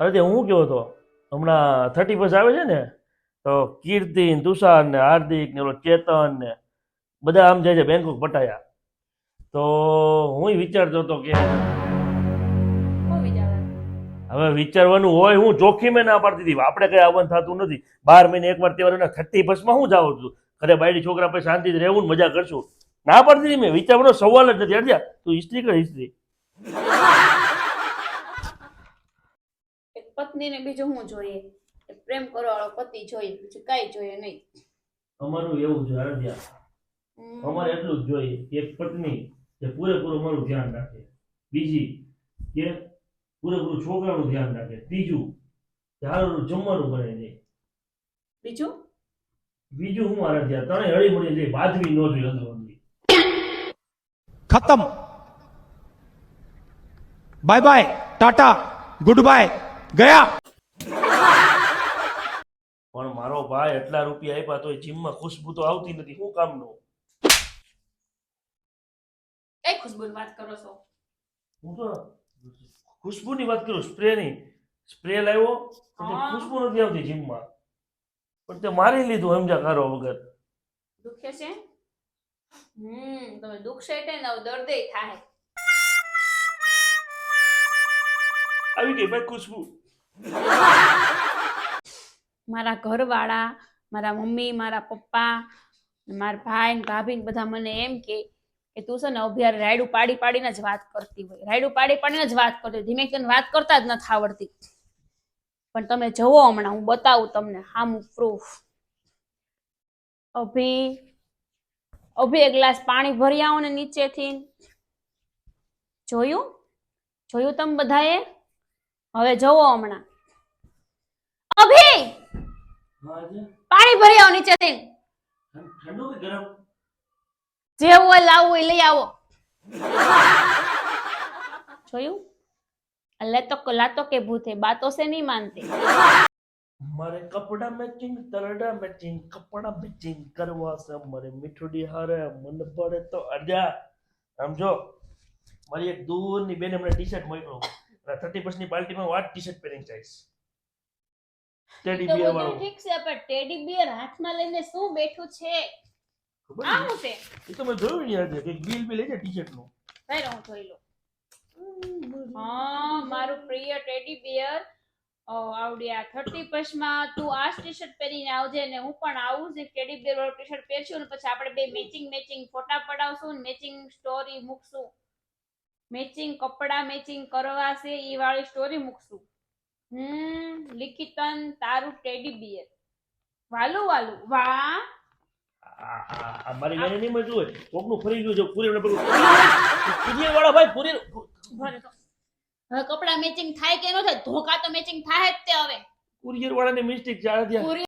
અરે તે હું કહેતો હતો? હમણાં થર્ટી ફર્સ્ટ આવે છે ને તો કીર્તિ ને તુષાર ને હાર્દિક ને ઓલો ચેતન ને બધા આમ જાય છે બેંકોક પટાયા. તો હું વિચારતો હતો કે હવે વિચારવાનું હોય હું જોખીમે ના પાડતી હતી. આપણે કઈ આવવાનું થતું નથી. બાર મહિને એકવાર તહેવાર થર્ટી ફર્સ્ટમાં હું જાઉં છું. ઘરે બાયડી છોકરા પછી શાંતિથી રહેવું મજા કરશું. ના પાડતી હતી મેં. વિચારવાનો સવાલ જ નથી. અડ્યા તું હિસ્ટ્રી કર હિસ્ટ્રી. પત્નીને બીજું હું જોઈએ? પ્રેમ કરવાવાળો પતિ જોઈએ બીજું કાંઈ જોઈએ નહીં. અમારું એવું છે અડધ્યા અમારે એટલું જ જોઈએ એક પત્ની જે પૂરેપૂરું મારું ધ્યાન રાખે. બીજી કે પૂરેપૂરું છોકરાનું ધ્યાન રાખે. ત્રીજું કે હારું જમવાનું બને નહીં બીજું? બીજું હું આરાધ્યા ત્રણે હળી મળી જઈ બાજવી ન જોઈએ અંદર ખતમ. Bye bye ta-ta goodbye. ગયા. પણ મારો ભાઈ એટલા રૂપિયા આપ્યા તો જીમમાં ખુશબુ તો આવતી નથી. શું કામનો? એ ખુશબુની વાત કરો છો? હું તો ખુશબુની વાત કરું સ્પ્રેની. સ્પ્રે લાવ્યો ખુશબુ નથી આવતી જીમમાં. પણ તે મારી લીધું સમજા કારો વગર. દુખે છે? હમ તમે દુખશે એટલે નવ દર્દે થાય. આવી ગઈ ભાઈ ખુશબુ. મારા ઘરવાળા, મારા મમ્મી, મારા પપ્પા, મારા ભાઈ ને ભાભી ને બધા મને એમ કે કે તું છે ને અભિયાર રાયડું પાડી પાડીને જ વાત કરતી હોય. રાયડું પાડી પાડીને જ વાત કરતી ધીમે ધીમે વાત કરતા જ નથી આવડતી. પણ તમે જવો હમણાં, હું બતાવું તમને, હામું પ્રૂફ અભી અભી એક ગ્લાસ પાણી ભરી આવો ને નીચેથી. જોયું? જોયું તમે બધાએ? હવે જોવો હમણાં. અભી! પાણી ભરી આવો નીચેથી ઠંડુ કે ગરમ? જેવું હોય લાવવું હોય લઈ આવો. જોયું? અલે તો લાતો કે ભૂતે બાતો સે નહીં માનતી. મારે કપડા મેચિંગ તરડા મેચિંગ કપડા મેચિંગ કરવા છે. મારે મીઠુડી હારે મન પડે તો અજા સમજો મારી એક દૂરની બેન હમણાં ટી શર્ટ મોકલો. થર્ટી ની પાર્ટીમાં વાત ટી શર્ટ પહેરીને જઈશ ટેડી બિયર વાળો. ઠીક છે પણ ટેડી બિયર હાથમાં લઈને શું બેઠું છે? એ તો મેં જોયું ને આજે કે બિલ બિલ છે ટી શર્ટનું ભાઈ હું જોઈ લો હા મારું પ્રિય ટેડી બિયર આવડ્યા થર્ટી માં તું આ ટી શર્ટ પહેરીને આવજે ને હું પણ આવું જ ટેડી બિયર વાળું ટી શર્ટ પહેરશું ને પછી આપણે બે મેચિંગ મેચિંગ ફોટા પડાવશું ને મેચિંગ સ્ટોરી મૂકશું. મેચિંગ કપડા મેચિંગ કરવા છે એ વાળી સ્ટોરી મૂકશું. હમ લિખિતન તારું ટેડી બિયર વાલું વાલું. વા અમારી બેન આ મારી નહીં મળતું હોય. કોકનું ફરી ગયું છે પૂરી પૂરી. વાળા ભાઈ પૂરી હવે કપડા મેચિંગ થાય કે ન થાય? ધોકા તો મેચિંગ થાય જ તે હવે. કુરિયર વાળાની મિસ્ટેક પૂરી